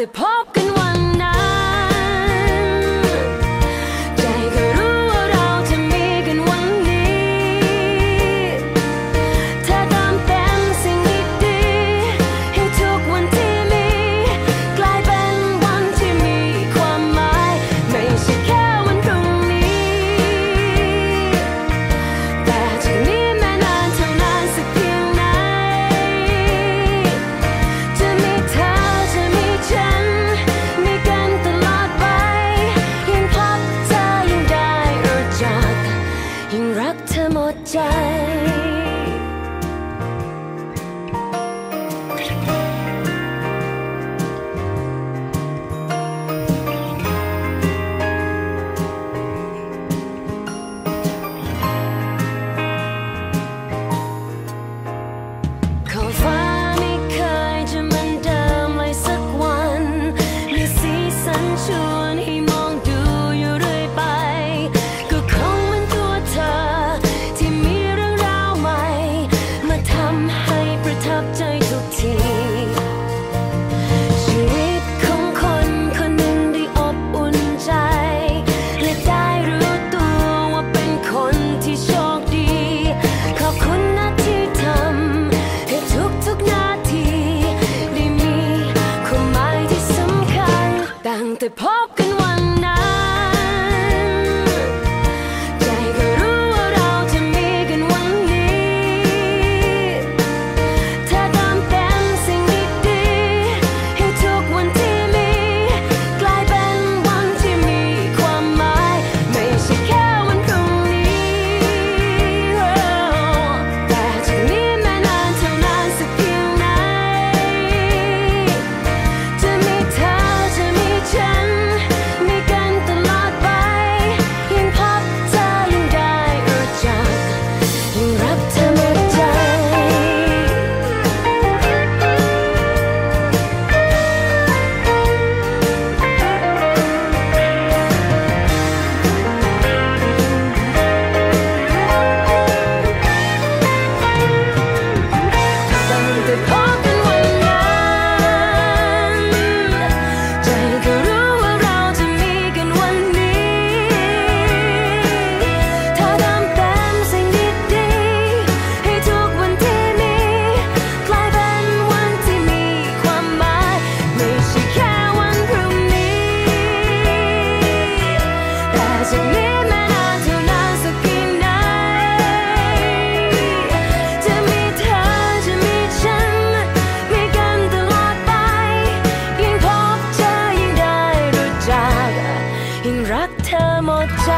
the party. time. broken one. ยิ่งรักเธอหมดใจ